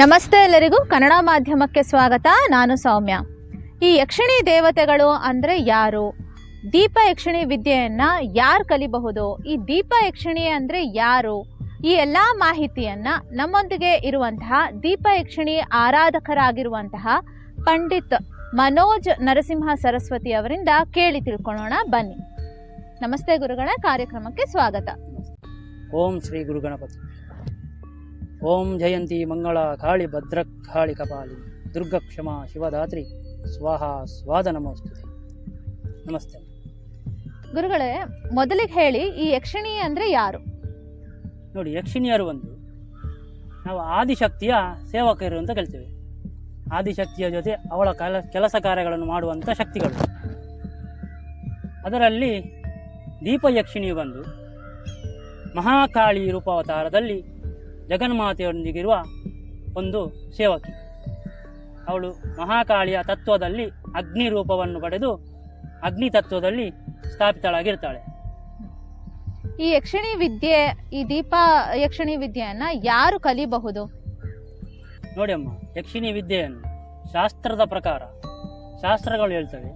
ನಮಸ್ತೆ ಎಲ್ಲರಿಗೂ ಕನ್ನಡ ಮಾಧ್ಯಮಕ್ಕೆ ಸ್ವಾಗತ. ನಾನು ಸೌಮ್ಯ. ಈ ಯಕ್ಷಿಣಿ ದೇವತೆಗಳು ಅಂದರೆ ಯಾರು? ದೀಪ ಯಕ್ಷಿಣಿ ವಿದ್ಯೆಯನ್ನು ಯಾರು ಕಲಿಬಹುದು? ಈ ದೀಪ ಯಕ್ಷಿಣಿ ಅಂದರೆ ಯಾರು? ಈ ಎಲ್ಲ ಮಾಹಿತಿಯನ್ನ ನಮ್ಮೊಂದಿಗೆ ಇರುವಂತಹ ದೀಪ ಯಕ್ಷಿಣಿ ಆರಾಧಕರಾಗಿರುವಂತಹ ಪಂಡಿತ್ ಮನೋಜ್ ನರಸಿಂಹ ಸರಸ್ವತಿ ಅವರಿಂದ ಕೇಳಿ ತಿಳ್ಕೊಳ್ಳೋಣ, ಬನ್ನಿ. ನಮಸ್ತೆ ಗುರುಗಳ, ಕಾರ್ಯಕ್ರಮಕ್ಕೆ ಸ್ವಾಗತ. ಓಂ ಶ್ರೀ ಗುರು ಗಣಪತಿ. ಓಂ ಜಯಂತಿ ಮಂಗಳ ಕಾಳಿ ಭದ್ರ ಕಾಳಿ ಕಪಾಲಿ. ದುರ್ಗ ಶಿವದಾತ್ರಿ. ಸ್ವಾಹ ಸ್ವಾದ ನಮೋಸ್ತುತೆ ನಮಸ್ತೆ. ಗುರುಗಳೇ ಮೊದಲಿಗೆ ಹೇಳಿ ಈ ಯಕ್ಷಿಣಿ ಅಂದರೆ ಯಾರು? ನೋಡಿ ಯಕ್ಷಿಣಿಯರು ಒಂದು. ನಾವು ಆದಿಶಕ್ತಿಯ ಸೇವಕರು ಅಂತ ಕರಿತೇವೆ. ಆದಿಶಕ್ತಿಯ ಜೊತೆ ಅವಳ ಕಲ ಕೆಲಸ ಕಾರ್ಯಗಳನ್ನು ಮಾಡುವಂಥ ಶಕ್ತಿಗಳು. ಅದರಲ್ಲಿ ದೀಪ ಯಕ್ಷಿಣಿಯು ಬಂದು ಮಹಾಕಾಳಿ ರೂಪಾವತಾರದಲ್ಲಿ ಜಗನ್ಮಾತೆಯೊಂದಿಗಿರುವ ಒಂದು ಸೇವಕಿ. ಅವಳು ಮಹಾಕಾಳಿಯ ತತ್ವದಲ್ಲಿ ಅಗ್ನಿ ರೂಪವನ್ನು ಪಡೆದು ಅಗ್ನಿ ತತ್ವದಲ್ಲಿ ಸ್ಥಾಪಿತಳಾಗಿರ್ತಾಳೆ. ಈ ಯಕ್ಷಿಣಿ ವಿದ್ಯೆ ಈ ದೀಪ ಯಕ್ಷಿಣಿ ವಿದ್ಯೆಯನ್ನು ಯಾರು ಕಲಿಬಹುದು? ನೋಡಿ ಅಮ್ಮ ಯಕ್ಷಿಣಿ ವಿದ್ಯೆಯನ್ನು ಶಾಸ್ತ್ರದ ಪ್ರಕಾರ ಶಾಸ್ತ್ರಗಳು ಹೇಳ್ತವೆ.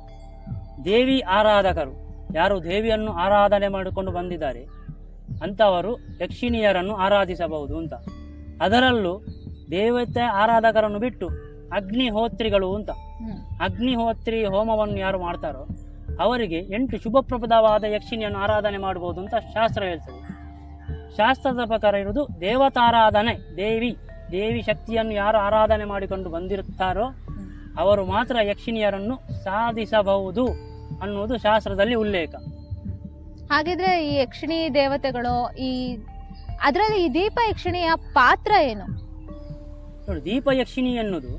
ದೇವಿ ಆರಾಧಕರು ಯಾರು ದೇವಿಯನ್ನು ಆರಾಧನೆ ಮಾಡಿಕೊಂಡು ಬಂದಿದ್ದಾರೆ ಅಂಥವರು ಯಕ್ಷಿಣಿಯರನ್ನು ಆರಾಧಿಸಬಹುದು ಅಂತ. ಅದರಲ್ಲೂ ದೇವತೆ ಆರಾಧಕರನ್ನು ಬಿಟ್ಟು ಅಗ್ನಿಹೋತ್ರಿಗಳು ಅಂತ. ಅಗ್ನಿಹೋತ್ರಿ ಹೋಮವನ್ನು ಯಾರು ಮಾಡ್ತಾರೋ ಅವರಿಗೆ ಎಂಟು ಶುಭಪ್ರದವಾದ ಯಕ್ಷಿಣಿಯನ್ನು ಆರಾಧನೆ ಮಾಡಬಹುದು ಅಂತ ಶಾಸ್ತ್ರ ಹೇಳ್ತದೆ. ಶಾಸ್ತ್ರದ ಪ್ರಕಾರ ಇರುವುದು ದೇವತಾರಾಧನೆ, ದೇವಿ ದೇವಿ ಶಕ್ತಿಯನ್ನು ಯಾರು ಆರಾಧನೆ ಮಾಡಿಕೊಂಡು ಬಂದಿರುತ್ತಾರೋ ಅವರು ಮಾತ್ರ ಯಕ್ಷಿಣಿಯರನ್ನು ಸಾಧಿಸಬಹುದು ಅನ್ನುವುದು ಶಾಸ್ತ್ರದಲ್ಲಿ ಉಲ್ಲೇಖ. ಹಾಗಿದ್ರೆ ಈ ಯಕ್ಷಿಣಿ ದೇವತೆಗಳು, ಈ ಅದರಲ್ಲಿ ಈ ದೀಪ ಯಕ್ಷಿಣಿಯ ಪಾತ್ರ ಏನು? ನೋಡಿ, ದೀಪ ಯಕ್ಷಿಣಿ ಅನ್ನೋದು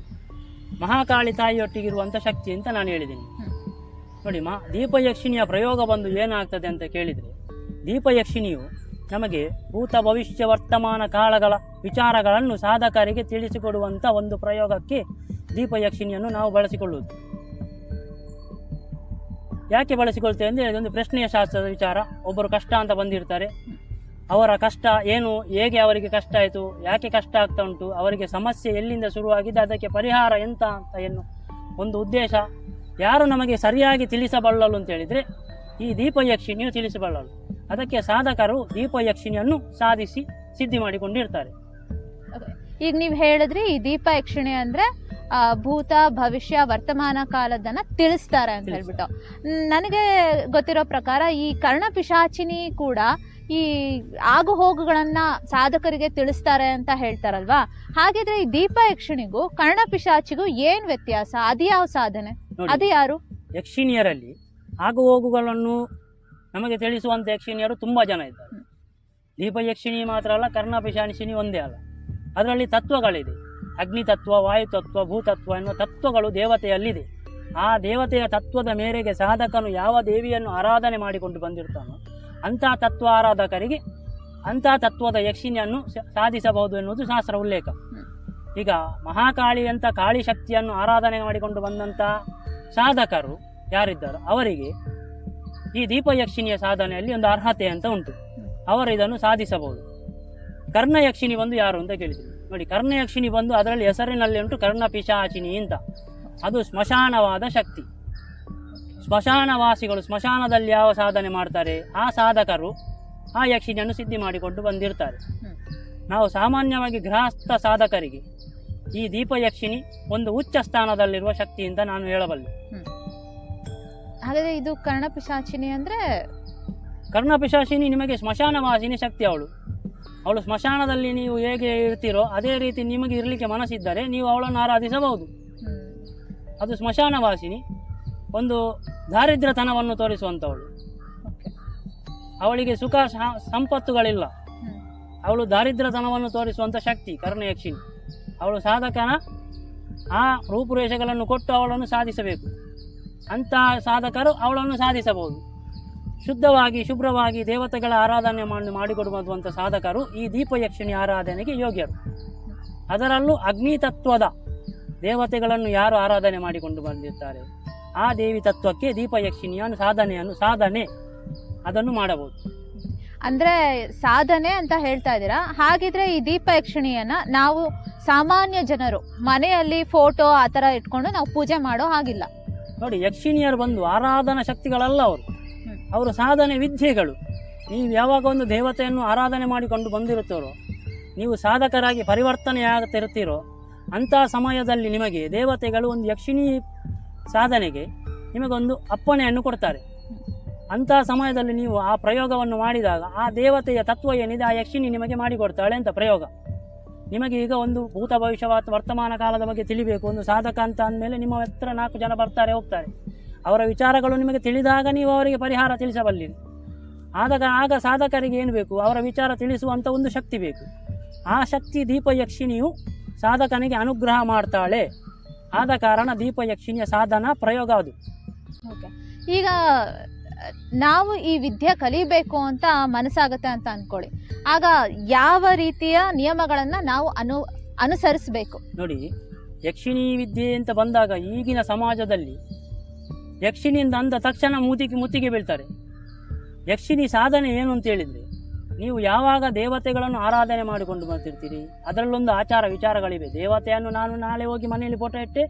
ಮಹಾಕಾಳಿ ತಾಯಿಯೊಟ್ಟಿಗಿರುವಂಥ ಶಕ್ತಿ ಅಂತ ನಾನು ಹೇಳಿದ್ದೀನಿ. ನೋಡಿ, ಮಹಾ, ದೀಪ ಯಕ್ಷಿಣಿಯ ಪ್ರಯೋಗ ಬಂದು ಏನಾಗ್ತದೆ ಅಂತ ಕೇಳಿದರೆ, ದೀಪ ಯಕ್ಷಿಣಿಯು ನಮಗೆ ಭೂತ ಭವಿಷ್ಯ ವರ್ತಮಾನ ಕಾಲಗಳ ವಿಚಾರಗಳನ್ನು ಸಾಧಕರಿಗೆ ತಿಳಿಸಿಕೊಡುವಂಥ ಒಂದು ಪ್ರಯೋಗಕ್ಕೆ ದೀಪ ಯಕ್ಷಿಣಿಯನ್ನು ನಾವು ಬಳಸಿಕೊಳ್ಳುವುದು. ಯಾಕೆ ಬಳಸಿಕೊಳ್ತೇವೆ ಅಂದರೆ ಇದೊಂದು ಪ್ರಶ್ನೆಯ ಶಾಸ್ತ್ರದ ವಿಚಾರ. ಒಬ್ಬರು ಕಷ್ಟ ಅಂತ ಬಂದಿರ್ತಾರೆ. ಅವರ ಕಷ್ಟ ಏನು, ಹೇಗೆ ಅವರಿಗೆ ಕಷ್ಟ ಆಯಿತು, ಯಾಕೆ ಕಷ್ಟ ಆಗ್ತಾ ಉಂಟು, ಅವರಿಗೆ ಸಮಸ್ಯೆ ಎಲ್ಲಿಂದ ಶುರುವಾಗಿದೆ ಅದಕ್ಕೆ ಪರಿಹಾರ ಎಂತ ಅಂತ ಏನು ಒಂದು ಉದ್ದೇಶ. ಯಾರು ನಮಗೆ ಸರಿಯಾಗಿ ತಿಳಿಸಬಲ್ಲಲು ಅಂತ ಹೇಳಿದರೆ, ಈ ದೀಪಯಕ್ಷಿಣಿಯು ತಿಳಿಸಬಲ್ಲಲು ಅದಕ್ಕೆ ಸಾಧಕರು ದೀಪಯಕ್ಷಿಣಿಯನ್ನು ಸಾಧಿಸಿ ಸಿದ್ಧಿ ಮಾಡಿಕೊಂಡಿರ್ತಾರೆ. ಈಗ ನೀವು ಹೇಳಿದ್ರಿ ಈ ದೀಪ ಯಕ್ಷಿಣಿ ಅಂದ್ರೆ ಭೂತ ಭವಿಷ್ಯ ವರ್ತಮಾನ ಕಾಲದನ್ನ ತಿಳಿಸ್ತಾರೆ ಅಂತ ಹೇಳ್ಬಿಟ್ಟು. ನನಗೆ ಗೊತ್ತಿರೋ ಪ್ರಕಾರ ಈ ಕರ್ಣ ಪಿಶಾಚಿನಿ ಕೂಡ ಈ ಆಗು ಹೋಗುಗಳನ್ನ ಸಾಧಕರಿಗೆ ತಿಳಿಸ್ತಾರೆ ಅಂತ ಹೇಳ್ತಾರಲ್ವಾ? ಹಾಗಿದ್ರೆ ಈ ದೀಪ ಯಕ್ಷಿಣಿಗೂ ಕರ್ಣಪಿಶಾಚಿಗೂ ಏನ್ ವ್ಯತ್ಯಾಸ? ಅದು ಯಾವ ಸಾಧನೆ? ಅದು ಯಾರು? ಯಕ್ಷಿಣಿಯರಲ್ಲಿ ಆಗು ಹೋಗುಗಳನ್ನು ನಮಗೆ ತಿಳಿಸುವಂತ ಯಕ್ಷಿಣಿಯರು ತುಂಬಾ ಜನ ಇದ್ದಾರೆ. ದೀಪ ಯಕ್ಷಿಣಿ ಮಾತ್ರ ಅಲ್ಲ ಕರ್ಣ ಪಿಶಾಚಿನಿ ಒಂದೇ ಅಲ್ಲ. ಅದರಲ್ಲಿ ತತ್ವಗಳಿದೆ. ಅಗ್ನಿ ತತ್ವ ವಾಯು ತತ್ವ ಭೂತತ್ವ ಎನ್ನುವ ತತ್ವಗಳು ದೇವತೆಯಲ್ಲಿದೆ. ಆ ದೇವತೆಯ ತತ್ವದ ಮೇರೆಗೆ ಸಾಧಕನು ಯಾವ ದೇವಿಯನ್ನು ಆರಾಧನೆ ಮಾಡಿಕೊಂಡು ಬಂದಿರ್ತಾನೋ ಅಂಥ ತತ್ವ ಆರಾಧಕರಿಗೆ ಅಂಥ ತತ್ವದ ಯಕ್ಷಿಣಿಯನ್ನು ಸಾಧಿಸಬಹುದು ಎನ್ನುವುದು ಶಾಸ್ತ್ರ ಉಲ್ಲೇಖ. ಈಗ ಮಹಾಕಾಳಿ ಅಂತ ಕಾಳಿ ಶಕ್ತಿಯನ್ನು ಆರಾಧನೆ ಮಾಡಿಕೊಂಡು ಬಂದಂಥ ಸಾಧಕರು ಯಾರಿದ್ದಾರೋ? ಅವರಿಗೆ ಈ ದೀಪಯಕ್ಷಿಣಿಯ ಸಾಧನೆಯಲ್ಲಿ ಒಂದು ಅರ್ಹತೆ ಅಂತ ಉಂಟು. ಅವರು ಇದನ್ನು ಸಾಧಿಸಬಹುದು. ಕರ್ಣಯಕ್ಷಿಣಿ ಬಂದು ಯಾರು ಅಂತ ಕೇಳಿದ್ರು ನೋಡಿ ಕರ್ಣ ಯಕ್ಷಿಣಿ ಬಂದು ಅದರಲ್ಲಿ ಹೆಸರಿನಲ್ಲಿ ಉಂಟು ಕರ್ಣ ಪಿಶಾಚಿನಿ ಅಂತ. ಅದು ಸ್ಮಶಾನವಾದ ಶಕ್ತಿ. ಸ್ಮಶಾನವಾಸಿಗಳು ಸ್ಮಶಾನದಲ್ಲಿ ಯಾವ ಸಾಧನೆ ಮಾಡ್ತಾರೆ? ಆ ಸಾಧಕರು ಆ ಯಕ್ಷಿಣಿಯನ್ನು ಸಿದ್ಧಿ ಮಾಡಿಕೊಂಡು ಬಂದಿರ್ತಾರೆ. ನಾವು ಸಾಮಾನ್ಯವಾಗಿ ಗೃಹಸ್ಥ ಸಾಧಕರಿಗೆ ಈ ದೀಪಯಕ್ಷಿಣಿ ಒಂದು ಉಚ್ಚ ಸ್ಥಾನದಲ್ಲಿರುವ ಶಕ್ತಿ ಅಂತ ನಾನು ಹೇಳಬಲ್ಲೆ. ಹಾಗಾದ್ರೆ ಇದು ಕರ್ಣಪಿಶಾಚಿನಿ ಅಂದ್ರೆ ಕರ್ಣಪಿಶಾಚಿನಿ ನಿಮಗೆ ಸ್ಮಶಾನವಾಸಿನಿ ಶಕ್ತಿ ಅವಳು. ಅವಳು ಸ್ಮಶಾನದಲ್ಲಿ ನೀವು ಹೇಗೆ ಇರ್ತೀರೋ ಅದೇ ರೀತಿ ನಿಮಗೆ ಇರಲಿಕ್ಕೆ ಮನಸ್ಸಿದ್ದರೆ ನೀವು ಅವಳನ್ನು ಆರಾಧಿಸಬಹುದು. ಅದು ಅದು ಸ್ಮಶಾನವಾಸಿನಿ. ಒಂದು ದಾರಿದ್ರ್ಯತನವನ್ನು ತೋರಿಸುವಂಥವಳು. ಅವಳಿಗೆ ಸುಖ ಸಂಪತ್ತುಗಳಿಲ್ಲ. ಅವಳು ದಾರಿದ್ರ್ಯತನವನ್ನು ತೋರಿಸುವಂಥ ಶಕ್ತಿ ಕರ್ಣಯಕ್ಷಿಣಿ ಅವಳು ಸಾಧಕನ, ಆ ರೂಪುರೇಷೆಗಳನ್ನು ಕೊಟ್ಟು ಅವಳನ್ನು ಸಾಧಿಸಬೇಕು. ಅಂತಹ ಸಾಧಕರು ಅವಳನ್ನು ಸಾಧಿಸಬಹುದು. ಶುದ್ಧವಾಗಿ ಶುಭ್ರವಾಗಿ ದೇವತೆಗಳ ಆರಾಧನೆ ಮಾಡಿ ಮಾಡಿಕೊಡುವಂಥ ಸಾಧಕರು ಈ ದೀಪಯಕ್ಷಿಣಿ ಆರಾಧನೆಗೆ ಯೋಗ್ಯರು. ಅದರಲ್ಲೂ ಅಗ್ನಿ ತತ್ವದ ದೇವತೆಗಳನ್ನು ಯಾರು ಆರಾಧನೆ ಮಾಡಿಕೊಂಡು ಬಂದಿರ್ತಾರೆ? ಆ ದೇವಿ ತತ್ವಕ್ಕೆ ದೀಪಯಕ್ಷಿಣಿಯ ಸಾಧನೆಯನ್ನು ಸಾಧನೆ ಅದನ್ನು ಮಾಡಬಹುದು. ಅಂದ್ರೆ ಸಾಧನೆ ಅಂತ ಹೇಳ್ತಾ ಇದ್ದೀರಾ? ಹಾಗಿದ್ರೆ ಈ ದೀಪಯಕ್ಷಿಣಿಯನ್ನ ನಾವು ಸಾಮಾನ್ಯ ಜನರು ಮನೆಯಲ್ಲಿ ಫೋಟೋ ಆ ಥರ ಇಟ್ಕೊಂಡು ನಾವು ಪೂಜೆ ಮಾಡೋ ಹಾಗಿಲ್ಲ. ನೋಡಿ ಯಕ್ಷಿಣಿಯರು ಬಂದು ಆರಾಧನಾ ಶಕ್ತಿಗಳಲ್ಲ ಅವರು. ಅವರು ಸಾಧನೆ ವಿದ್ಯೆಗಳು. ನೀವು ಯಾವಾಗ ಒಂದು ದೇವತೆಯನ್ನು ಆರಾಧನೆ ಮಾಡಿಕೊಂಡು ಬಂದಿರುತ್ತೀರೋ, ನೀವು ಸಾಧಕರಾಗಿ ಪರಿವರ್ತನೆಯಾಗುತ್ತಿರುತ್ತೀರೋ, ಅಂತಹ ಸಮಯದಲ್ಲಿ ನಿಮಗೆ ದೇವತೆಗಳು ಒಂದು ಯಕ್ಷಿಣಿ ಸಾಧನೆಗೆ ನಿಮಗೊಂದು ಅಪ್ಪಣೆಯನ್ನು ಕೊಡ್ತಾರೆ. ಅಂತಹ ಸಮಯದಲ್ಲಿ ನೀವು ಆ ಪ್ರಯೋಗವನ್ನು ಮಾಡಿದಾಗ ಆ ದೇವತೆಯ ತತ್ವ ಏನಿದೆ, ಆ ಯಕ್ಷಿಣಿ ನಿಮಗೆ ಮಾಡಿಕೊಡ್ತಾಳೆ ಅಂತ ಪ್ರಯೋಗ. ನಿಮಗೆ ಈಗ ಒಂದು ಭೂತ ಭವಿಷ್ಯ ವರ್ತಮಾನ ಕಾಲದ ಬಗ್ಗೆ ತಿಳಿಬೇಕು. ಒಂದು ಸಾಧಕ ಅಂತ ಅಂದಮೇಲೆ ನಿಮ್ಮ ಹತ್ರ ನಾಲ್ಕು ಜನ ಬರ್ತಾರೆ, ಹೋಗ್ತಾರೆ. ಅವರ ವಿಚಾರಗಳು ನಿಮಗೆ ತಿಳಿದಾಗ ನೀವು ಅವರಿಗೆ ಪರಿಹಾರ ತಿಳಿಸಬಲ್ಲಿರಿ. ಆದಾಗ ಆಗ ಸಾಧಕರಿಗೆ ಏನು ಬೇಕು? ಅವರ ವಿಚಾರ ತಿಳಿಸುವಂಥ ಒಂದು ಶಕ್ತಿ ಬೇಕು. ಆ ಶಕ್ತಿ ದೀಪ ಯಕ್ಷಿಣಿಯು ಸಾಧಕನಿಗೆ ಅನುಗ್ರಹ ಮಾಡ್ತಾಳೆ. ಆದ ಕಾರಣ ದೀಪಯಕ್ಷಿಣಿಯ ಸಾಧನ ಪ್ರಯೋಗ ಅದು. ಓಕೆ. ಈಗ ನಾವು ಈ ವಿದ್ಯೆ ಕಲಿಬೇಕು ಅಂತ ಮನಸ್ಸಾಗುತ್ತೆ ಅಂತ ಅಂದ್ಕೊಳ್ಳಿ ಆಗ ಯಾವ ರೀತಿಯ ನಿಯಮಗಳನ್ನು ನಾವು ಅನು ಅನುಸರಿಸಬೇಕು? ನೋಡಿ ಯಕ್ಷಿಣಿ ವಿದ್ಯೆ ಅಂತ ಬಂದಾಗ ಈಗಿನ ಸಮಾಜದಲ್ಲಿ ಯಕ್ಷಿಣಿಯಿಂದ ಅಂದ ತಕ್ಷಣ ಮೂತಿಗೆ ಮುತ್ತಿಗೆ ಬೀಳ್ತಾರೆ. ಯಕ್ಷಿಣಿ ಸಾಧನೆ ಏನು ಅಂತ ಹೇಳಿದರೆ? ನೀವು ಯಾವಾಗ ದೇವತೆಗಳನ್ನು ಆರಾಧನೆ ಮಾಡಿಕೊಂಡು ಬರ್ತಿರ್ತೀರಿ? ಅದರಲ್ಲೊಂದು ಆಚಾರ ವಿಚಾರಗಳಿವೆ. ದೇವತೆಯನ್ನು ನಾನು ನಾಳೆ ಹೋಗಿ ಮನೆಯಲ್ಲಿ ಫೋಟೋ ಇಟ್ಟೆ.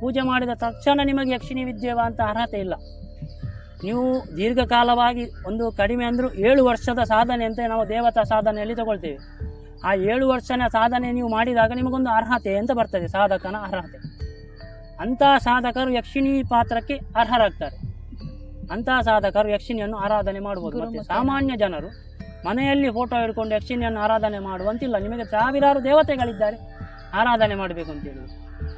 ಪೂಜೆ ಮಾಡಿದ ತಕ್ಷಣ ನಿಮಗೆ ಯಕ್ಷಿಣಿ ವಿದ್ಯೆವ ಅಂತ ಅರ್ಹತೆ ಇಲ್ಲ. ನೀವು ದೀರ್ಘಕಾಲವಾಗಿ ಒಂದು ಕಡಿಮೆ ಅಂದರೂ ಏಳು ವರ್ಷದ ಸಾಧನೆ ಅಂತ ನಾವು ದೇವತಾ ಸಾಧನೆಯಲ್ಲಿ ತಗೊಳ್ತೇವೆ. ಆ ಏಳು ವರ್ಷನ ಸಾಧನೆ ನೀವು ಮಾಡಿದಾಗ ನಿಮಗೊಂದು ಅರ್ಹತೆ ಅಂತ ಬರ್ತದೆ, ಸಾಧಕನ ಅರ್ಹತೆ. ಅಂತಹ ಸಾಧಕರು ಯಕ್ಷಿಣಿ ಪಾತ್ರಕ್ಕೆ ಅರ್ಹರಾಗ್ತಾರೆ. ಅಂತಹ ಸಾಧಕರು ಯಕ್ಷಿಣಿಯನ್ನು ಆರಾಧನೆ ಮಾಡಬಹುದು ಮತ್ತೆ ಸಾಮಾನ್ಯ ಜನರು ಮನೆಯಲ್ಲಿ ಫೋಟೋ ಹಿಡ್ಕೊಂಡು ಯಕ್ಷಿಣಿಯನ್ನು ಆರಾಧನೆ ಮಾಡುವಂತಿಲ್ಲ. ನಿಮಗೆ ಸಾವಿರಾರು ದೇವತೆಗಳಿದ್ದಾರೆ. ಆರಾಧನೆ ಮಾಡಬೇಕು ಅಂತೇಳಿ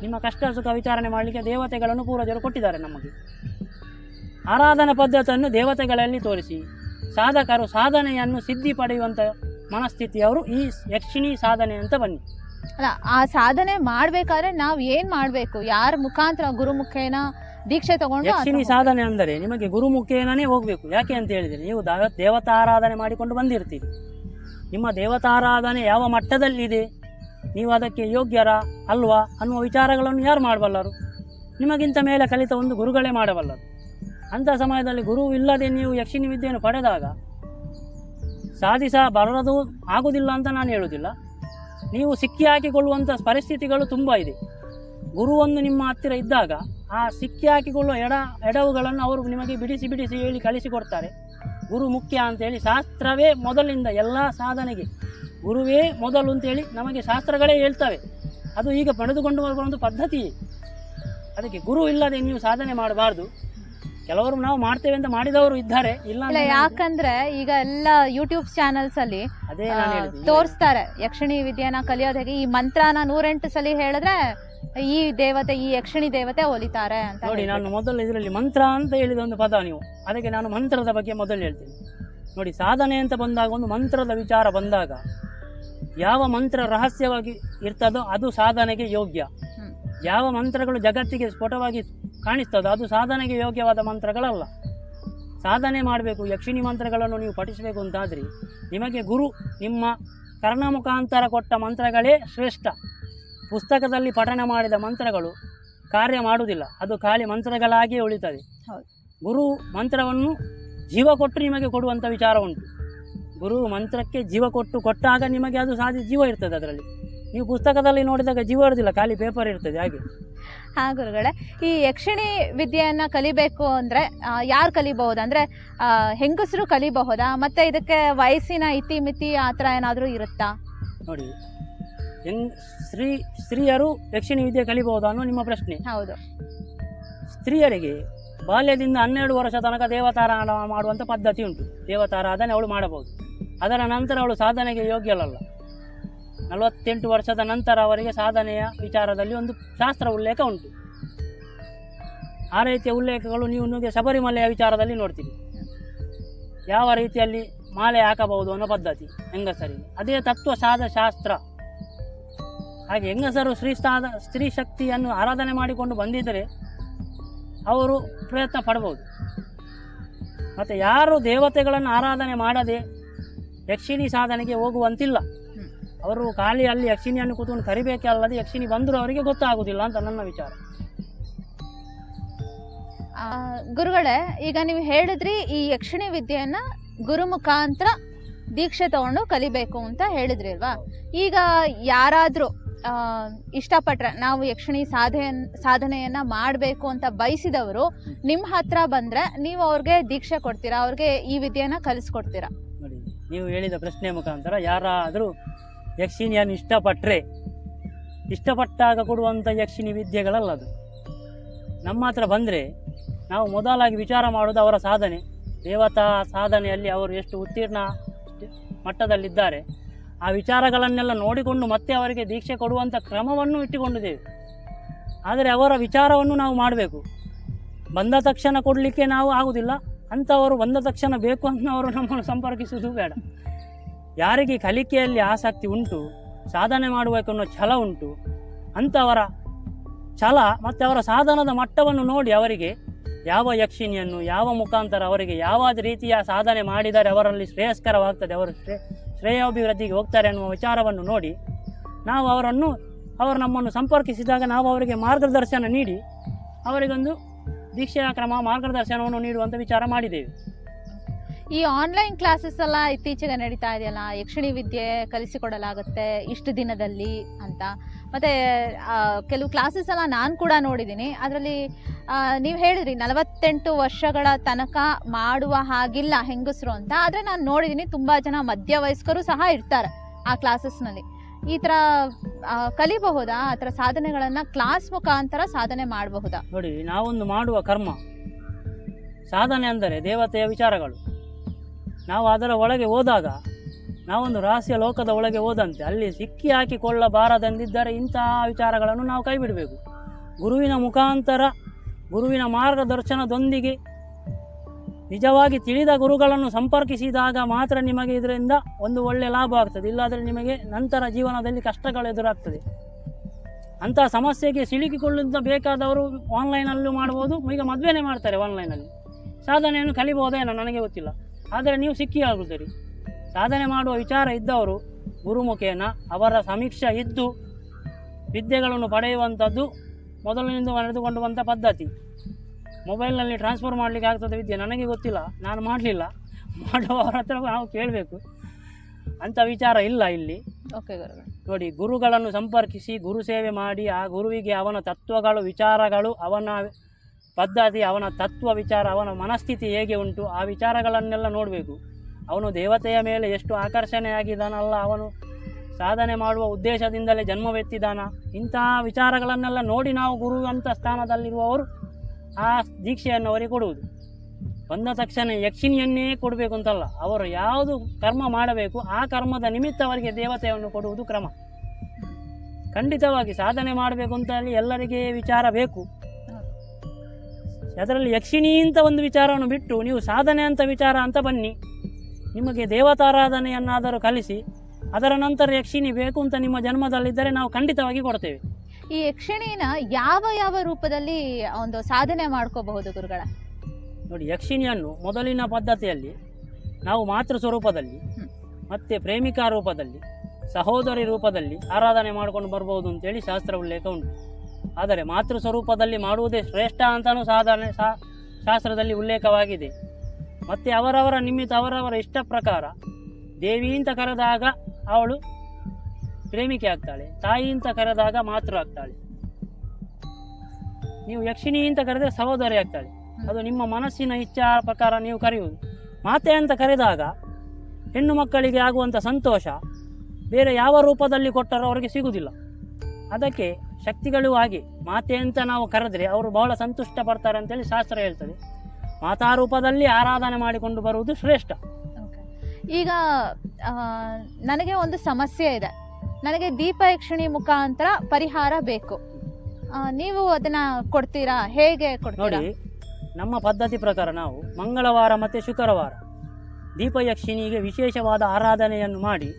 ನಿಮ್ಮ ಕಷ್ಟ ಸುಖ ವಿಚಾರಣೆ ಮಾಡಲಿಕ್ಕೆ ದೇವತೆಗಳನ್ನು ಪೂರ್ವಜರು ಕೊಟ್ಟಿದ್ದಾರೆ ನಮಗೆ. ಆರಾಧನಾ ಪದ್ಧತಿಯನ್ನು ದೇವತೆಗಳಲ್ಲಿ ತೋರಿಸಿ ಸಾಧಕರು ಸಾಧನೆಯನ್ನು ಸಿದ್ಧಿ ಪಡೆಯುವಂಥ ಮನಸ್ಥಿತಿಯವರು ಈ ಯಕ್ಷಿಣಿ ಸಾಧನೆ ಅಂತ ಬನ್ನಿ. ಅಲ್ಲ ಆ ಸಾಧನೆ ಮಾಡ್ಬೇಕಾದ್ರೆ ನಾವು ಏನ್ ಮಾಡ್ಬೇಕು? ಯಾರ ಮುಖಾಂತರ ಗುರುಮುಖೇನ ದೀಕ್ಷೆ ತಗೊಂಡು ಯಕ್ಷಿಣಿ ಸಾಧನೆ ಅಂದರೆ ನಿಮಗೆ ಗುರುಮುಖೇನೇ ಹೋಗಬೇಕು. ಯಾಕೆ ಅಂತ ಹೇಳಿದ್ರೆ ನೀವು ದಾವ ದೇವತಾ ಆರಾಧನೆ ಮಾಡಿಕೊಂಡು ಬಂದಿರ್ತೀರಿ. ನಿಮ್ಮ ದೇವತಾರಾಧನೆ ಯಾವ ಮಟ್ಟದಲ್ಲಿದೆ? ನೀವು ಅದಕ್ಕೆ ಯೋಗ್ಯರ ಅಲ್ವಾ? ಅನ್ನುವ ವಿಚಾರಗಳನ್ನು ಯಾರು ಮಾಡಬಲ್ಲರು? ನಿಮಗಿಂತ ಮೇಲೆ ಕಲಿತ ಒಂದು ಗುರುಗಳೇ ಮಾಡಬಲ್ಲರು. ಅಂಥ ಸಮಯದಲ್ಲಿ ಗುರು ಇಲ್ಲದೆ ನೀವು ಯಕ್ಷಿಣಿ ವಿದ್ಯೆಯನ್ನು ಪಡೆದಾಗ ಸಾಧಿಸ ಬರದು ಆಗುವುದಿಲ್ಲ ಅಂತ ನಾನು ಹೇಳುವುದಿಲ್ಲ. ನೀವು ಸಿಕ್ಕಿ ಹಾಕಿಕೊಳ್ಳುವಂಥ ಪರಿಸ್ಥಿತಿಗಳು ತುಂಬ ಇದೆ. ಗುರುವೊಂದು ನಿಮ್ಮ ಹತ್ತಿರ ಇದ್ದಾಗ ಆ ಸಿಕ್ಕಿ ಹಾಕಿಕೊಳ್ಳುವ ಎಡ, ಎಡವುಗಳನ್ನು ಅವರು ನಿಮಗೆ ಬಿಡಿಸಿ ಬಿಡಿಸಿ ಹೇಳಿ ಕಳಿಸಿಕೊಡ್ತಾರೆ ಗುರು ಮುಖ್ಯ ಅಂತೇಳಿ ಶಾಸ್ತ್ರವೇ ಮೊದಲಿಂದ ಎಲ್ಲ ಸಾಧನೆಗೆ. ಗುರುವೇ ಮೊದಲು ಅಂತೇಳಿ ನಮಗೆ ಶಾಸ್ತ್ರಗಳೇ ಹೇಳ್ತವೆ. ಅದು ಈಗ ಪಡೆದುಕೊಂಡು ಬರುವ ಒಂದು ಪದ್ಧತಿ ಅದಕ್ಕೆ ಗುರು ಇಲ್ಲದೆ ನೀವು ಸಾಧನೆ ಮಾಡಬಾರ್ದು. ಕೆಲವರು ನಾವು ಮಾಡ್ತೇವೆ ಅಂತ ಮಾಡಿದವರು ಇದ್ದಾರೆ. ಇಲ್ಲ ಇಲ್ಲ ಯಾಕಂದ್ರೆ ಈಗ ಎಲ್ಲ ಯೂಟ್ಯೂಬ್ ಚಾನೆಲ್ಸ್ ಅಲ್ಲಿ ಅದೇ ನಾನು ಹೇಳಿದ್ದು. ಈಗ ತೋರಿಸ್ತಾರೆ. ಯಕ್ಷಿಣಿ ವಿದ್ಯೆನ ಕಲಿಯೋದಕ್ಕೆ ಹೇಗೆ? ಈ ಮಂತ್ರನ ನೂರೆಂಟು ಸಲ ಹೇಳಿದ್ರೆ ಈ ದೇವತೆ ಈ ಯಕ್ಷಿಣಿ ದೇವತೆ ಒಲಿತಾರೆ ಅಂತ ನೋಡಿ. ನಾನು ಮೊದಲು ಇದರಲ್ಲಿ ಮಂತ್ರ ಅಂತ ಹೇಳಿದ ಒಂದು ಪದ ನೀವು. ಅದಕ್ಕೆ ನಾನು ಮಂತ್ರದ ಬಗ್ಗೆ ಮೊದಲು ಹೇಳ್ತೀನಿ. ನೋಡಿ ಸಾಧನೆ ಅಂತ ಬಂದಾಗ ಒಂದು ಮಂತ್ರದ ವಿಚಾರ ಬಂದಾಗ ಯಾವ ಮಂತ್ರ ರಹಸ್ಯವಾಗಿ ಇರ್ತದೋ ಅದು ಸಾಧನೆಗೆ ಯೋಗ್ಯ. ಹ್ಮ್. ಯಾವ ಮಂತ್ರಗಳು ಜಗತ್ತಿಗೆ ಸ್ಫುಟವಾಗಿ ಕಾಣಿಸ್ತದೋ ಅದು ಸಾಧನೆಗೆ ಯೋಗ್ಯವಾದ ಮಂತ್ರಗಳಲ್ಲ. ಸಾಧನೆ ಮಾಡಬೇಕು ಯಕ್ಷಿಣಿ ಮಂತ್ರಗಳನ್ನು ನೀವು ಪಠಿಸಬೇಕು ಅಂತಾದರೆ ನಿಮಗೆ ಗುರು ನಿಮ್ಮ ಕರ್ಣ ಮುಖಾಂತರ ಕೊಟ್ಟ ಮಂತ್ರಗಳೇ ಶ್ರೇಷ್ಠ. ಪುಸ್ತಕದಲ್ಲಿ ಪಠಣ ಮಾಡಿದ ಮಂತ್ರಗಳು ಕಾರ್ಯ ಮಾಡುವುದಿಲ್ಲ ಅದು ಖಾಲಿ ಮಂತ್ರಗಳಾಗಿಯೇ ಉಳಿತದೆ. ಗುರು ಮಂತ್ರವನ್ನು ಜೀವ ಕೊಟ್ಟು ನಿಮಗೆ ಕೊಡುವಂಥ ವಿಚಾರ ಉಂಟು. ಗುರು ಮಂತ್ರಕ್ಕೆ ಜೀವ ಕೊಟ್ಟು ಕೊಟ್ಟಾಗ ನಿಮಗೆ ಅದು ಸಾಧಿ ಜೀವ ಇರ್ತದೆ ಅದರಲ್ಲಿ. ನೀವು ಪುಸ್ತಕದಲ್ಲಿ ನೋಡಿದಾಗ ಜೀವ ಇರೋದಿಲ್ಲ ಖಾಲಿ ಪೇಪರ್ ಇರ್ತದೆ ಹಾಗೆ. ಹಾ ಗುರುಗಳೇ ಈ ಯಕ್ಷಿಣಿ ವಿದ್ಯೆಯನ್ನ ಕಲಿಬೇಕು ಅಂದ್ರೆ ಯಾರು ಕಲಿಬಹುದು ಅಂದ್ರೆ ಆ, ಹೆಂಗಸರು ಕಲಿಬಹುದಾ? ಮತ್ತೆ ಇದಕ್ಕೆ ವಯಸ್ಸಿನ ಇತಿಮಿತಿ ಆ ಥರ ಏನಾದರೂ ಇರುತ್ತಾ? ನೋಡಿ ಹೆಂಗ್ ಸ್ತ್ರೀ ಸ್ತ್ರೀಯರು ಯಕ್ಷಿಣಿ ವಿದ್ಯೆ ಕಲಿಬಹುದು ಅನ್ನೋ ನಿಮ್ಮ ಪ್ರಶ್ನೆ. ಹೌದು. ಸ್ತ್ರೀಯರಿಗೆ ಬಾಲ್ಯದಿಂದ ಹನ್ನೆರಡು ವರ್ಷ ತನಕ ದೇವತಾರ ಮಾಡುವಂಥ ಪದ್ಧತಿ ಉಂಟು. ದೇವತಾರಾಧನೆ ಅವಳು ಮಾಡಬಹುದು. ಅದರ ನಂತರ ಅವಳು ಸಾಧನೆಗೆ ಯೋಗ್ಯಳಲ್ಲ. ನಲವತ್ತೆಂಟು ವರ್ಷದ ನಂತರ ಅವರಿಗೆ ಸಾಧನೆಯ ವಿಚಾರದಲ್ಲಿ ಒಂದು ಶಾಸ್ತ್ರ ಉಲ್ಲೇಖ ಉಂಟು. ಆ ರೀತಿಯ ಉಲ್ಲೇಖಗಳು ನೀವು ನಿಮಗೆ ಶಬರಿಮಲೆಯ ವಿಚಾರದಲ್ಲಿ ನೋಡ್ತೀರಿ. ಯಾವ ರೀತಿಯಲ್ಲಿ ಮಾಲೆ ಹಾಕಬಹುದು ಅನ್ನೋ ಪದ್ಧತಿ ಹೆಂಗಸರಿಗೆ. ಅದೇ ತತ್ವ ಸಾಧ ಶಾಸ್ತ್ರ. ಹಾಗೆ ಹೆಂಗಸರು ಸ್ತ್ರೀ ಸ್ತ್ರೀ ಶಕ್ತಿಯನ್ನು ಆರಾಧನೆ ಮಾಡಿಕೊಂಡು ಬಂದಿದ್ದರೆ ಅವರು ಪ್ರಯತ್ನ ಪಡ್ಬೋದು ಮತ್ತು ಯಾರು ದೇವತೆಗಳನ್ನು ಆರಾಧನೆ ಮಾಡದೆ ಯಕ್ಷಿಣಿ ಸಾಧನೆಗೆ ಹೋಗುವಂತಿಲ್ಲ. ಅವರು ಖಾಲಿ ಅಲ್ಲಿ ಯಕ್ಷಿಣಿಯನ್ನು ಕೂತ್ಕೊಂಡು ಕರಿಬೇಕೆ ಅಲ್ಲದೆ ಯಕ್ಷಿಣಿ ಬಂದರೂ ಅವರಿಗೆ ಗೊತ್ತಾಗುವುದಿಲ್ಲ ಅಂತ ನನ್ನ ವಿಚಾರ. ಗುರುಗಳೇ ಈಗ ನೀವು ಹೇಳಿದ್ರಿ ಈ ಯಕ್ಷಿಣಿ ವಿದ್ಯೆಯನ್ನು ಗುರು ಮುಖಾಂತರ ದೀಕ್ಷೆ ತಗೊಂಡು ಕಲಿಬೇಕು ಅಂತ ಹೇಳಿದ್ರಿ ಅಲ್ವಾ? ಈಗ ಯಾರಾದರೂ ಇಷ್ಟಪಟ್ರೆ ನಾವು ಯಕ್ಷಿಣಿ ಸಾಧನೆ ಸಾಧನೆಯನ್ನ ಮಾಡಬೇಕು ಅಂತ ಬಯಸಿದವರು ನಿಮ್ಮ ಹತ್ರ ಬಂದ್ರೆ ನೀವು ಅವ್ರಿಗೆ ದೀಕ್ಷೆ ಕೊಡ್ತೀರಾ ಅವ್ರಿಗೆ ಈ ವಿದ್ಯೆಯನ್ನು ಕಲಿಸ್ಕೊಡ್ತೀರಾ? ನೀವು ಹೇಳಿದ ಪ್ರಶ್ನೆ ಮುಖಾಂತರ ಯಾರಾದರೂ ಯಕ್ಷಿಣಿಯನ್ನು ಇಷ್ಟಪಟ್ಟರೆ ಇಷ್ಟಪಟ್ಟಾಗ ಕೊಡುವಂಥ ಯಕ್ಷಿಣಿ ವಿದ್ಯೆಗಳಲ್ಲ ಅದು ನಮ್ಮ ಹತ್ರ ಬಂದರೆ ನಾವು ಮೊದಲಾಗಿ ವಿಚಾರ ಮಾಡೋದು ಅವರ ಸಾಧನೆ. ದೇವತಾ ಸಾಧನೆಯಲ್ಲಿ ಅವರು ಎಷ್ಟು ಉತ್ತೀರ್ಣ ಮಟ್ಟದಲ್ಲಿದ್ದಾರೆ. ಆ ವಿಚಾರಗಳನ್ನೆಲ್ಲ ನೋಡಿಕೊಂಡು ಮತ್ತೆ ಅವರಿಗೆ ದೀಕ್ಷೆ ಕೊಡುವಂಥ ಕ್ರಮವನ್ನು ಇಟ್ಟುಕೊಂಡಿದ್ದೇವೆ. ಆದರೆ ಅವರ ವಿಚಾರವನ್ನು ನಾವು ಮಾಡಬೇಕು. ಬಂದ ತಕ್ಷಣ ಕೊಡಲಿಕ್ಕೆ ನಾವು ಆಗುವುದಿಲ್ಲ. ಅಂಥವರು ಬಂದ ತಕ್ಷಣ ಬೇಕು ಅಂತ ಅವರು ನಮ್ಮನ್ನು ಸಂಪರ್ಕಿಸುವುದು ಬೇಡ. ಯಾರಿಗೆ ಕಲಿಕೆಯಲ್ಲಿ ಆಸಕ್ತಿ ಉಂಟು, ಸಾಧನೆ ಮಾಡಬೇಕನ್ನೋ ಛಲ ಉಂಟು ಅಂಥವರ ಛಲ ಮತ್ತು ಅವರ ಸಾಧನದ ಮಟ್ಟವನ್ನು ನೋಡಿ ಅವರಿಗೆ ಯಾವ ಯಕ್ಷಿಣಿಯನ್ನು, ಯಾವ ಮುಖಾಂತರ ಅವರಿಗೆ ಯಾವ ರೀತಿಯ ಸಾಧನೆ ಮಾಡಿದರೆ ಅವರಲ್ಲಿ ಶ್ರೇಯಸ್ಕರವಾಗ್ತದೆ, ಅವರು ಶ್ರೇ, ಶ್ರೇಯಾಭಿವೃದ್ಧಿಗೆ ಹೋಗ್ತಾರೆ ಅನ್ನುವ ವಿಚಾರವನ್ನು ನೋಡಿ, ನಾವು ಅವರನ್ನು, ಅವರು ನಮ್ಮನ್ನು ಸಂಪರ್ಕಿಸಿದಾಗ ನಾವು ಅವರಿಗೆ ಮಾರ್ಗದರ್ಶನ ನೀಡಿ, ಅವರಿಗೊಂದು ದೀಕ್ಷೆಯ ಕ್ರಮ, ಮಾರ್ಗದರ್ಶನವನ್ನು ನೀಡುವಂಥ ವಿಚಾರ ಮಾಡಿದ್ದೇವೆ. ಈ ಆನ್ಲೈನ್ ಕ್ಲಾಸಸ್ ಎಲ್ಲ ಇತ್ತೀಚೆಗೆ ನಡೀತಾ ಇದೆಯಲ್ಲ, ಯಕ್ಷಿಣಿ ವಿದ್ಯೆ ಕಲಿಸಿಕೊಡಲಾಗುತ್ತೆ ಇಷ್ಟು ದಿನದಲ್ಲಿ ಅಂತ. ಮತ್ತೆ ಕೆಲವು ಕ್ಲಾಸಸ್ ಎಲ್ಲ ನಾನು ಕೂಡ ನೋಡಿದ್ದೀನಿ. ಅದರಲ್ಲಿ ನೀವು ಹೇಳಿದ್ರಿ ನಲವತ್ತೆಂಟು ವರ್ಷಗಳ ತನಕ ಮಾಡುವ ಹಾಗಿಲ್ಲ ಹೆಂಗಸರು ಅಂತ. ಆದರೆ ನಾನು ನೋಡಿದ್ದೀನಿ ತುಂಬ ಜನ ಮಧ್ಯ ವಯಸ್ಕರು ಸಹ ಇರ್ತಾರೆ ಆ ಕ್ಲಾಸಸ್ನಲ್ಲಿ ಈ ಥರ ಕಲಿಬಹುದಾ? ಆ ಥರ ಸಾಧನೆಗಳನ್ನು ಕ್ಲಾಸ್ ಮುಖಾಂತರ ಸಾಧನೆ ಮಾಡಬಹುದಾ? ನೋಡಿ, ನಾವೊಂದು ಮಾಡುವ ಕರ್ಮ. ಸಾಧನೆ ಅಂದರೆ ದೇವತೆಯ ವಿಚಾರಗಳು. ನಾವು ಅದರ ಒಳಗೆ ಹೋದಾಗ, ನಾವೊಂದು ರಹಸ್ಯ ಲೋಕದ ಒಳಗೆ ಹೋದಂತೆ ಅಲ್ಲಿ ಸಿಕ್ಕಿ ಹಾಕಿಕೊಳ್ಳಬಾರದೆಂದಿದ್ದರೆ ಇಂತಹ ವಿಚಾರಗಳನ್ನು ನಾವು ಕೈ ಬಿಡಬೇಕು ಗುರುವಿನ ಮುಖಾಂತರ, ಗುರುವಿನ ಮಾರ್ಗದರ್ಶನದೊಂದಿಗೆ ನಿಜವಾಗಿ ತಿಳಿದ ಗುರುಗಳನ್ನು ಸಂಪರ್ಕಿಸಿದಾಗ ಮಾತ್ರ ನಿಮಗೆ ಇದರಿಂದ ಒಂದು ಒಳ್ಳೆಯ ಲಾಭ ಆಗ್ತದೆ. ಇಲ್ಲಾದರೆ ನಿಮಗೆ ನಂತರ ಜೀವನದಲ್ಲಿ ಕಷ್ಟಗಳು ಎದುರಾಗ್ತದೆ. ಅಂಥ ಸಮಸ್ಯೆಗೆ ಸಿಲುಕಿಕೊಳ್ಳುತ್ತ ಬೇಕಾದವರು ಆನ್ಲೈನಲ್ಲೂ ಮಾಡ್ಬೋದು. ಈಗ ಮದುವೆನೇ ಮಾಡ್ತಾರೆ ಆನ್ಲೈನಲ್ಲಿ ಸಾಧನೆಯನ್ನು ಕಲಿಬೋದೇನೋ ನನಗೆ ಗೊತ್ತಿಲ್ಲ. ಆದರೆ ನೀವು ಸಿಕ್ಕಿ ಆಗುತ್ತೀರಿ ಸಾಧನೆ ಮಾಡುವ ವಿಚಾರ ಇದ್ದವರು ಗುರುಮುಖೇನ ಅವರ ಸಮೀಕ್ಷೆ ಇದ್ದು ವಿದ್ಯೆಗಳನ್ನು ಪಡೆಯುವಂಥದ್ದು ಮೊದಲಿನಿಂದ ನಡೆದುಕೊಂಡು ಬಂದ ಪದ್ಧತಿ. ಮೊಬೈಲ್ನಲ್ಲಿ ಟ್ರಾನ್ಸ್ಫರ್ ಮಾಡಲಿಕ್ಕೆ ಆಗ್ತದೆ ವಿದ್ಯೆ. ನನಗೆ ಗೊತ್ತಿಲ್ಲ ನಾನು ಮಾಡಲಿಲ್ಲ. ಮಾಡುವವರ ಹತ್ರ ನಾವು ಕೇಳಬೇಕು. ಅಂಥ ವಿಚಾರ ಇಲ್ಲ ಇಲ್ಲಿ. ಓಕೆ ನೋಡಿ ಗುರುಗಳನ್ನು ಸಂಪರ್ಕಿಸಿ ಗುರು ಸೇವೆ ಮಾಡಿ ಆ ಗುರುವಿಗೆ ಅವನ ತತ್ವಗಳು ವಿಚಾರಗಳು ಅವನ ಪದ್ಧತಿ, ಅವನ ತತ್ವ, ವಿಚಾರ, ಅವನ ಮನಸ್ಥಿತಿ ಹೇಗೆ ಉಂಟು, ಆ ವಿಚಾರಗಳನ್ನೆಲ್ಲ ನೋಡಬೇಕು. ಅವನು ದೇವತೆಯ ಮೇಲೆ ಎಷ್ಟು ಆಕರ್ಷಣೆಯಾಗಿದ್ದಾನಲ್ಲ, ಅವನು ಸಾಧನೆ ಮಾಡುವ ಉದ್ದೇಶದಿಂದಲೇ ಜನ್ಮವೆತ್ತಿದ್ದಾನ ಇಂತಹ ವಿಚಾರಗಳನ್ನೆಲ್ಲ ನೋಡಿ ನಾವು ಗುರು ಅಂತ ಸ್ಥಾನದಲ್ಲಿರುವವರು ಆ ದೀಕ್ಷೆಯನ್ನು ಅವರಿಗೆ ಕೊಡುವುದು. ಬಂದ ತಕ್ಷಣ ಯಕ್ಷಿಣಿಯನ್ನೇ ಕೊಡಬೇಕು ಅಂತಲ್ಲ, ಅವರು ಯಾವುದು ಕರ್ಮ ಮಾಡಬೇಕು, ಆ ಕರ್ಮದ ನಿಮಿತ್ತ ಅವರಿಗೆ ದೇವತೆಯನ್ನು ಕೊಡುವುದು ಕ್ರಮ. ಖಂಡಿತವಾಗಿ ಸಾಧನೆ ಮಾಡಬೇಕು ಅಂತ ಹೇಳಿ ಎಲ್ಲರಿಗೆ ವಿಚಾರ ಬೇಕು. ಅದರಲ್ಲಿ ಯಕ್ಷಿಣಿ ಅಂತ ಒಂದು ವಿಚಾರವನ್ನು ಬಿಟ್ಟು ನೀವು ಸಾಧನೆ ಅಂತ ವಿಚಾರ ಅಂತ ಬನ್ನಿ. ನಿಮಗೆ ದೇವತಾರಾಧನೆಯನ್ನಾದರೂ ಕಲಿಸಿ ಅದರ ನಂತರ ಯಕ್ಷಿಣಿ ಬೇಕು ಅಂತ ನಿಮ್ಮ ಜನ್ಮದಲ್ಲಿದ್ದರೆ ನಾವು ಖಂಡಿತವಾಗಿ ಕೊಡ್ತೇವೆ. ಈ ಯಕ್ಷಿಣಿನ ಯಾವ ಯಾವ ರೂಪದಲ್ಲಿ ಒಂದು ಸಾಧನೆ ಮಾಡ್ಕೋಬಹುದು ಗುರುಗಳ? ನೋಡಿ ಯಕ್ಷಿಣಿಯನ್ನು ಮೊದಲಿನ ಪದ್ಧತಿಯಲ್ಲಿ ನಾವು ಮಾತೃ ಸ್ವರೂಪದಲ್ಲಿ ಮತ್ತೆ ಪ್ರೇಮಿಕಾ ರೂಪದಲ್ಲಿ ಸಹೋದರಿ ರೂಪದಲ್ಲಿ ಆರಾಧನೆ ಮಾಡ್ಕೊಂಡು ಬರ್ಬೋದು ಅಂತೇಳಿ ಶಾಸ್ತ್ರ ಉಲ್ಲೇಖ ಉಂಟು. ಆದರೆ ಮಾತೃ ಸ್ವರೂಪದಲ್ಲಿ ಮಾಡುವುದೇ ಶ್ರೇಷ್ಠ ಅಂತಲೂ ಸಾಧಾರಣ ಶಾಸ್ತ್ರದಲ್ಲಿ ಉಲ್ಲೇಖವಾಗಿದೆ. ಮತ್ತು ಅವರವರ ನಿಮಿತ್ತ ಅವರವರ ಇಷ್ಟ ಪ್ರಕಾರ ದೇವಿ ಅಂತ ಕರೆದಾಗ ಅವಳು ಪ್ರೇಮಿಕೆ ಆಗ್ತಾಳೆ ತಾಯಿ ಅಂತ ಕರೆದಾಗ ಮಾತೃ ಆಗ್ತಾಳೆ. ನೀವು ಯಕ್ಷಿಣಿ ಅಂತ ಕರೆದರೆ ಸಹೋದರಿ ಆಗ್ತಾಳೆ. ಅದು ನಿಮ್ಮ ಮನಸ್ಸಿನ ಇಚ್ಛಾ ಪ್ರಕಾರ ನೀವು ಕರೆಯುವುದು. ಮಾತೆ ಅಂತ ಕರೆದಾಗ ಹೆಣ್ಣು ಮಕ್ಕಳಿಗೆ ಆಗುವಂಥ ಸಂತೋಷ ಬೇರೆ ಯಾವ ರೂಪದಲ್ಲಿ ಕೊಟ್ಟರೂ ಅವರಿಗೆ ಸಿಗುವುದಿಲ್ಲ. ಅದಕ್ಕೆ ಶಕ್ತಿಗಳು ಆಗಿ ಮಾತೆ ಅಂತ ನಾವು ಕರೆದ್ರೆ ಅವರು ಬಹಳ ಸಂತುಷ್ಟ ಪಡ್ತಾರೆ ಅಂತೇಳಿ ಶಾಸ್ತ್ರ ಹೇಳ್ತದೆ. ಮಾತಾ ರೂಪದಲ್ಲಿ ಆರಾಧನೆ ಮಾಡಿಕೊಂಡು ಬರುವುದು ಶ್ರೇಷ್ಠ. ಈಗ ನನಗೆ ಒಂದು ಸಮಸ್ಯೆ ಇದೆ. ನನಗೆ ದೀಪ ಯಕ್ಷಿಣಿ ಮುಖಾಂತರ ಪರಿಹಾರ ಬೇಕು. ನೀವು ಅದನ್ನ ಕೊಡ್ತೀರಾ? ಹೇಗೆ ಕೊಡ್ತೀರಾ? ನೋಡಿ ನಮ್ಮ ಪದ್ಧತಿ ಪ್ರಕಾರ ನಾವು ಮಂಗಳವಾರ ಮತ್ತು ಶುಕ್ರವಾರ ದೀಪಯಕ್ಷಿಣಿಗೆ ವಿಶೇಷವಾದ ಆರಾಧನೆಯನ್ನು ಮಾಡಿ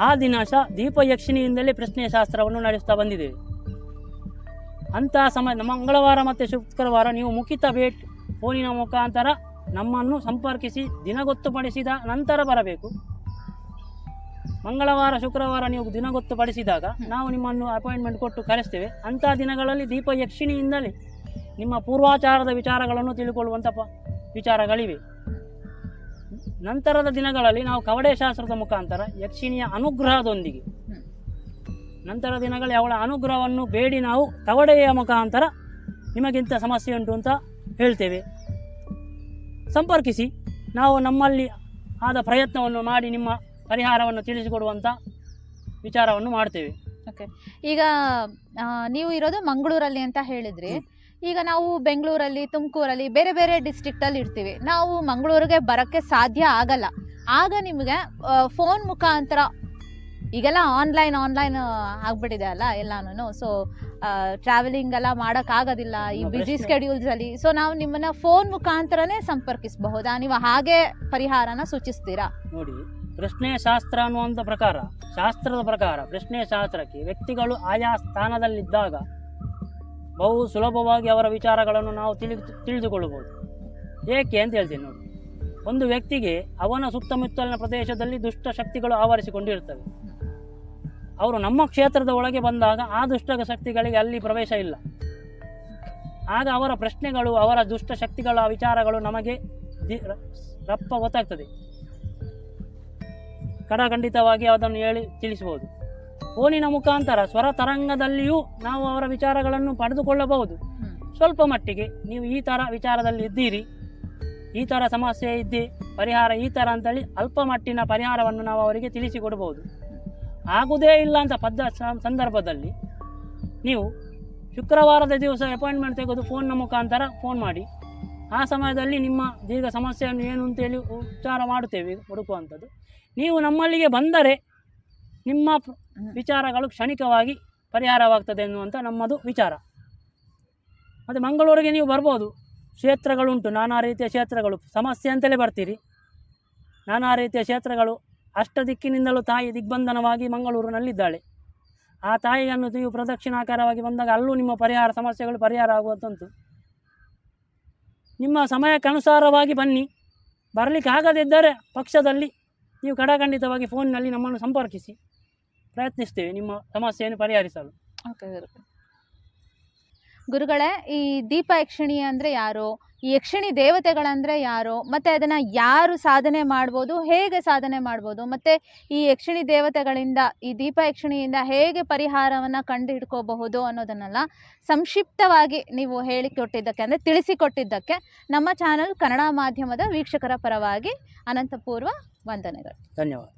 ಆ ದಿನ ಸಹ ದೀಪಯಕ್ಷಿಣಿಯಿಂದಲೇ ಪ್ರಶ್ನೆ ಶಾಸ್ತ್ರವನ್ನು ನಡೆಸ್ತಾ ಬಂದಿದ್ದೇವೆ ಅಂತಹ ಸಮಯ ಮಂಗಳವಾರ ಮತ್ತು ಶುಕ್ರವಾರ ನೀವು ಮುಖಿತ ಭೇಟ್ ಫೋನಿನ ಮುಖಾಂತರ ನಮ್ಮನ್ನು ಸಂಪರ್ಕಿಸಿ, ದಿನ ಗೊತ್ತುಪಡಿಸಿದ ನಂತರ ಬರಬೇಕು. ಮಂಗಳವಾರ, ಶುಕ್ರವಾರ ನೀವು ದಿನ ಗೊತ್ತುಪಡಿಸಿದಾಗ ನಾವು ನಿಮ್ಮನ್ನು ಅಪಾಯಿಂಟ್ಮೆಂಟ್ ಕೊಟ್ಟು ಕರೆಸ್ತೇವೆ. ಅಂತಹ ದಿನಗಳಲ್ಲಿ ದೀಪಯಕ್ಷಿಣಿಯಿಂದಲೇ ನಿಮ್ಮ ಪೂರ್ವಾಚಾರದ ವಿಚಾರಗಳನ್ನು ತಿಳ್ಕೊಳ್ಳುವಂಥ ವಿಚಾರಗಳಿವೆ. ನಂತರದ ದಿನಗಳಲ್ಲಿ ನಾವು ಕವಡೆ ಶಾಸ್ತ್ರದ ಮುಖಾಂತರ ಯಕ್ಷಿಣಿಯ ಅನುಗ್ರಹದೊಂದಿಗೆ. ನಂತರ ದಿನಗಳಲ್ಲಿ ಅವಳ ಅನುಗ್ರಹವನ್ನು ಬೇಡಿ ನಾವು ಕವಡೆಯ ಮುಖಾಂತರ ನಿಮಗಿಂತ ಸಮಸ್ಯೆ ಉಂಟು ಅಂತ ಹೇಳ್ತೇವೆ. ಸಂಪರ್ಕಿಸಿ ನಾವು ನಮ್ಮಲ್ಲಿ ಆದ ಪ್ರಯತ್ನವನ್ನು ಮಾಡಿ ನಿಮ್ಮ ಪರಿಹಾರವನ್ನು ತಿಳಿಸಿಕೊಡುವಂಥ ವಿಚಾರವನ್ನು ಮಾಡ್ತೇವೆ. ಓಕೆ ಈಗ ನೀವು ಇರೋದು ಮಂಗಳೂರಲ್ಲಿ ಅಂತ ಹೇಳಿದ್ರಿ ಈಗ ನಾವು ಬೆಂಗಳೂರಲ್ಲಿ ತುಮಕೂರಲ್ಲಿ ಬೇರೆ ಬೇರೆ ಡಿಸ್ಟ್ರಿಕ್ಟಲ್ಲಿ ಇರ್ತೀವಿ. ನಾವು ಮಂಗಳೂರಿಗೆ ಬರೋಕ್ಕೆ ಸಾಧ್ಯ ಆಗಲ್ಲ. ಆಗ ನಿಮಗೆ ಫೋನ್ ಮುಖಾಂತರ ಈಗೆಲ್ಲ ಆನ್ಲೈನ್ ಆನ್ಲೈನ್ ಆಗ್ಬಿಟ್ಟಿದೆ ಅಲ್ಲ ಎಲ್ಲಾನು ಸೊ ಟ್ರಾವೆಲಿಂಗ್ ಎಲ್ಲ ಮಾಡೋಕ್ಕಾಗೋದಿಲ್ಲ ಈ ಪ್ರಶ್ನೆ- ಸ್ಕೆಡ್ಯೂಲ್ಸಲ್ಲಿ ಸೊ ನಾವು ನಿಮ್ಮನ್ನ ಫೋನ್ ಮುಖಾಂತರನೇ ಸಂಪರ್ಕಿಸಬಹುದಾ? ನೀವು ಹಾಗೆ ಪರಿಹಾರನ ಸೂಚಿಸ್ತೀರಾ? ನೋಡಿ ಪ್ರಶ್ನೆ ಶಾಸ್ತ್ರ ಅನ್ನುವಂಥ ಪ್ರಕಾರ ಶಾಸ್ತ್ರದ ಪ್ರಕಾರ ಪ್ರಶ್ನೆ ಶಾಸ್ತ್ರಕ್ಕೆ ವ್ಯಕ್ತಿಗಳು ಆಯಾ ಸ್ಥಾನದಲ್ಲಿದ್ದಾಗ ಬಹು ಸುಲಭವಾಗಿ ಅವರ ವಿಚಾರಗಳನ್ನು ನಾವು ತಿಳಿ ತಿಳಿದುಕೊಳ್ಳಬಹುದು. ಏಕೆ ಅಂತ ಹೇಳ್ತೀನಿ ನೋಡಿ. ಒಂದು ವ್ಯಕ್ತಿಗೆ ಅವನ ಸುತ್ತಮುತ್ತಲಿನ ಪ್ರದೇಶದಲ್ಲಿ ದುಷ್ಟ ಶಕ್ತಿಗಳು ಆವರಿಸಿಕೊಂಡಿರ್ತವೆ ಅವರು ನಮ್ಮ ಕ್ಷೇತ್ರದ ಒಳಗೆ ಬಂದಾಗ ಆ ದುಷ್ಟ ಶಕ್ತಿಗಳಿಗೆ ಅಲ್ಲಿ ಪ್ರವೇಶ ಇಲ್ಲ. ಆಗ ಅವರ ಪ್ರಶ್ನೆಗಳು, ಅವರ ದುಷ್ಟ ಶಕ್ತಿಗಳ ವಿಚಾರಗಳು ನಮಗೆ ರಪ್ಪ ಗೊತ್ತಾಗ್ತದೆ. ಕಡಖಂಡಿತವಾಗಿ ಅದನ್ನು ಹೇಳಿ ತಿಳಿಸಬಹುದು. ಫೋನಿನ ಮುಖಾಂತರ ಸ್ವರ ತರಂಗದಲ್ಲಿಯೂ ನಾವು ಅವರ ವಿಚಾರಗಳನ್ನು ಪಡೆದುಕೊಳ್ಳಬಹುದು. ಸ್ವಲ್ಪ ಮಟ್ಟಿಗೆ ನೀವು ಈ ಥರ ವಿಚಾರದಲ್ಲಿ ಇದ್ದೀರಿ. ಈ ಥರ ಸಮಸ್ಯೆ ಇದ್ದೆ ಪರಿಹಾರ ಈ ಥರ ಅಂತೇಳಿ ಅಲ್ಪ ಮಟ್ಟಿನ ಪರಿಹಾರವನ್ನು ನಾವು ಅವರಿಗೆ ತಿಳಿಸಿಕೊಡಬಹುದು. ಆಗುವುದೇ ಇಲ್ಲ ಅಂತ ಪದ್ಧ ಸಂದರ್ಭದಲ್ಲಿ ನೀವು ಶುಕ್ರವಾರದ ದಿವಸ ಅಪಾಯಿಂಟ್ಮೆಂಟ್ ತೆಗೆದು ಫೋನ್ನ ಮುಖಾಂತರ ಫೋನ್ ಮಾಡಿ. ಆ ಸಮಯದಲ್ಲಿ ನಿಮ್ಮ ದೀರ್ಘ ಸಮಸ್ಯೆಯನ್ನು ಏನು ಅಂತೇಳಿ ಉಚ್ಚಾರ ಮಾಡುತ್ತೇವೆ ಹುಡುಕುವಂಥದ್ದು. ನೀವು ನಮ್ಮಲ್ಲಿಗೆ ಬಂದರೆ ನಿಮ್ಮ ವಿಚಾರಗಳು ಕ್ಷಣಿಕವಾಗಿ ಪರಿಹಾರವಾಗ್ತದೆ ಎನ್ನುವಂಥ ನಮ್ಮದು ವಿಚಾರ. ಮತ್ತು ಮಂಗಳೂರಿಗೆ ನೀವು ಬರ್ಬೋದು. ಕ್ಷೇತ್ರಗಳುಂಟು ನಾನಾ ರೀತಿಯ ಕ್ಷೇತ್ರಗಳು. ಸಮಸ್ಯೆ ಅಂತಲೇ ಬರ್ತೀರಿ. ನಾನಾ ರೀತಿಯ ಕ್ಷೇತ್ರಗಳು. ಅಷ್ಟ ದಿಕ್ಕಿನಿಂದಲೂ ತಾಯಿ ದಿಗ್ಬಂಧನವಾಗಿ ಮಂಗಳೂರಿನಲ್ಲಿದ್ದಾಳೆ. ಆ ತಾಯಿಯನ್ನು ನೀವು ಪ್ರದಕ್ಷಿಣಾಕಾರವಾಗಿ ಬಂದಾಗ ಅಲ್ಲೂ ನಿಮ್ಮ ಪರಿಹಾರ ಸಮಸ್ಯೆಗಳು ಪರಿಹಾರ ಆಗುವಂತಂತು. ನಿಮ್ಮ ಸಮಯಕ್ಕನುಸಾರವಾಗಿ ಬನ್ನಿ. ಬರಲಿಕ್ಕಾಗದಿದ್ದರೆ ಪಕ್ಷದಲ್ಲಿ ನೀವು ಕಡಾಖಂಡಿತವಾಗಿ ಫೋನ್ನಲ್ಲಿ ನಮ್ಮನ್ನು ಸಂಪರ್ಕಿಸಿ. ಪ್ರಯತ್ನಿಸ್ತೇವೆ ನಿಮ್ಮ ಸಮಸ್ಯೆಯನ್ನು ಪರಿಹರಿಸಲು. ಓಕೆ ಗುರುಗಳೇ, ಈ ದೀಪ ಯಕ್ಷಿಣಿ ಅಂದರೆ ಯಾರು? ಈ ಯಕ್ಷಿಣಿ ದೇವತೆಗಳಂದರೆ ಯಾರು? ಮತ್ತು ಅದನ್ನು ಯಾರು ಸಾಧನೆ ಮಾಡ್ಬೋದು? ಹೇಗೆ ಸಾಧನೆ ಮಾಡ್ಬೋದು? ಮತ್ತು ಈ ಯಕ್ಷಿಣಿ ದೇವತೆಗಳಿಂದ, ಈ ದೀಪ ಯಕ್ಷಿಣಿಯಿಂದ ಹೇಗೆ ಪರಿಹಾರವನ್ನು ಕಂಡು ಹಿಡ್ಕೋಬಹುದು ಅನ್ನೋದನ್ನೆಲ್ಲ ಸಂಕ್ಷಿಪ್ತವಾಗಿ ನೀವು ಹೇಳಿಕೊಟ್ಟಿದ್ದಕ್ಕೆ ಅಂದರೆ ತಿಳಿಸಿಕೊಟ್ಟಿದ್ದಕ್ಕೆ ನಮ್ಮ ಚಾನಲ್ ಕನ್ನಡ ಮಾಧ್ಯಮದ ವೀಕ್ಷಕರ ಪರವಾಗಿ ಅನಂತಪೂರ್ವ ವಂದನೆಗಳು. ಧನ್ಯವಾದ.